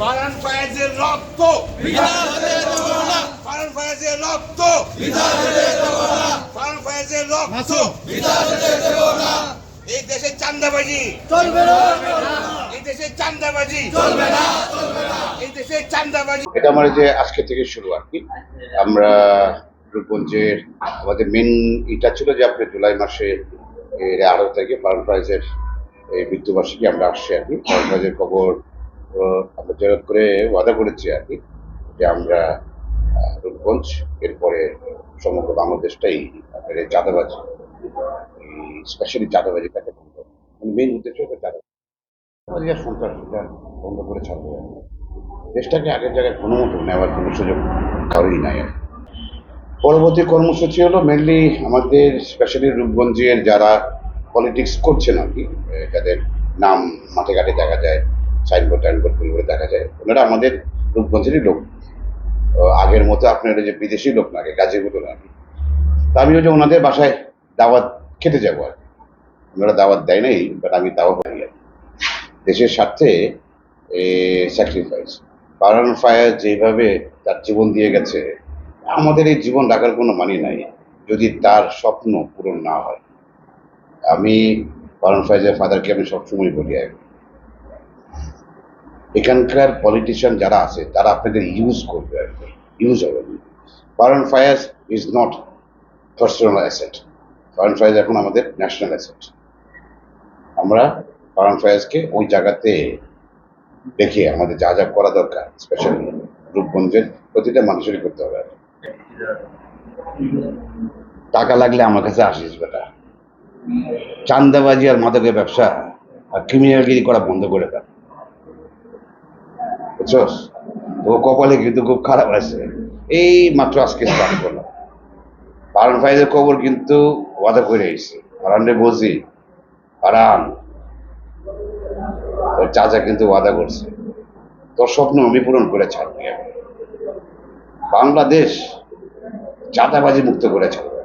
ফারান ফায়াজের রক্ত। ফারান ফায়াজের রক্ত। ফারান ফায়াজের রক্ত। এই চান্দাবাজি চলবে এই চান্দাবাজি চলবে না এই চান্দাবাজি এটা আমার যে আজকে থেকে শুরু আর কি। আমরা রূপগঞ্জের আমাদের মেন এটা ছিল যে আপনি জুলাই মাসে এর তারিখে পালন প্রাইজের এই মৃত্যুবার্ষিকী আমরা আসছি আর কি। পালন প্রাইজের খবর আমরা করে ওয়াদা করেছি আর কি যে আমরা রূপগঞ্জ, এরপরে সমগ্র বাংলাদেশটাই আপনার এই চাঁদাবাজি স্পেশালি চাঁদাবাজিটাকে বন্ধ মানে মেন উদ্দেশ্য হচ্ছে চাঁদাবাজি। সন্ত্রাসটা বন্ধ করে ছাড়বে দেশটাকে আগের জায়গায় কোনো মতো নেওয়ার কোনো সুযোগ কারোরই নাই আর পরবর্তী কর্মসূচি হলো মেনলি আমাদের স্পেশালি রূপগঞ্জের যারা পলিটিক্স করছেন আর কি যাদের নাম মাঠে ঘাটে দেখা যায় সাইনবোর্ড টাইনবোর্ড করে দেখা যায়। ওনারা আমাদের রূপগঞ্জেরই লোক। আগের মতো আপনার যে বিদেশি লোক না আগে গাজীপুর না তা আমি ওই যে ওনাদের বাসায় দাওয়াত খেতে যাব আর ওনারা দাওয়াত দেয় নাই বাট আমি দাওয়াত পাই আর দেশের স্বার্থে স্যাক্রিফাইস পারান ফায়ার যেভাবে তার জীবন দিয়ে গেছে, আমাদের এই জীবন রাখার কোনো মানি নাই, যদি তার স্বপ্ন পূরণ না হয়। আমি পারান ফায়াজের ফাদারকে আমি সবসময় বলি আর। এখানকার পলিটিশিয়ান যারা আছে, তারা আপনাদের ইউজ করবে আর কি ইউজ হবে। Fayaz is not personal asset Fayaz এখন আমাদের ন্যাশনাল অ্যাসেট আমরা ফারান ফয়াজকে ওই জায়গাতে দেখে আমাদের যা যা করা দরকার স্পেশালি রূপগঞ্জের প্রতিটা মানুষেরই করতে হবে আর। টাকা লাগলে আমার কাছে আসিস বেটা। চান্দাবাজি আর মাদকের ব্যবসা আর ক্রিমিনালগিরি করা বন্ধ করে দেন বুঝছস? তো কপালে কিন্তু খুব খারাপ আছে। এই মাত্র আজকে স্টার্ট করলাম। ফাইজের খবর কিন্তু ওয়াদা করে এসেছে ফারানরে বলছি ফারান তোর চাচা কিন্তু ওয়াদা করছে। তোর স্বপ্ন আমি পূরণ করে ছাড়বি। বাংলাদেশ চাঁদাবাজি মুক্ত করে ছাড়বো।